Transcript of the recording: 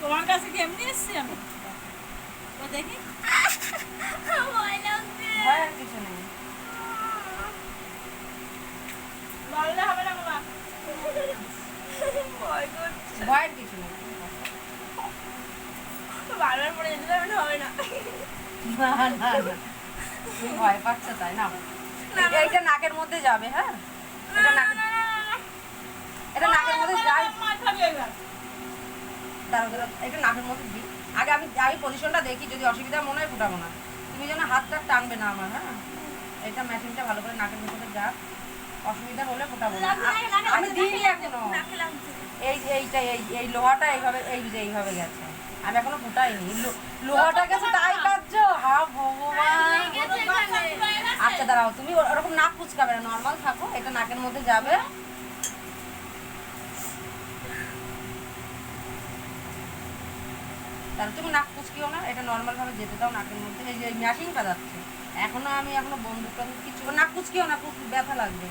তোমার কাছে কি এমনি এসছি আমি দেখি ভয়ের কিছু নেই বললে হবে না বাবা ভয়ের কিছু নেই বারবার পরে যেতে হবে না হবে না না না ভয় পাচ্ছ তাই না? নাকের মধ্যে যাবে হ্যাঁ? এটা নাকের এটা নাকের মধ্যে যায় এটা নাকের মধ্যে দিই। আগে আমি আগে পজিশনটা দেখি যদি অসুবিধা মনে হয় ফুটাবো না। তুমি যেন হাতটা টানবে না আমার হ্যাঁ? এটা মেশিনটা ভালো করে নাকের ভিতরে যাক। অসুবিধা হলে ফুটাবো না। আমি দিইনি এখনও। এই এইটা এই এই লোহাটা এইভাবে এই যে এইভাবে গেছে। আমি এখনও ফুটাইনি। লোহাটা গেছে তাই কাটছো হা ভগবান। দাঁড়াও, তুমি ওরকম নাক কুচকাবে না নর্মাল থাকো, এটা নাকের মধ্যে যাবে। তাহলে তুমি নাক কুচকিও না, এটা নর্মাল ভাবে যেতে দাও নাকের মধ্যে। এই যে ম্যাশিংটা যাচ্ছে, এখনও আমি এখনও বন্ধুত্ব কিছু নাক কুচকিও না, খুব ব্যথা লাগবে।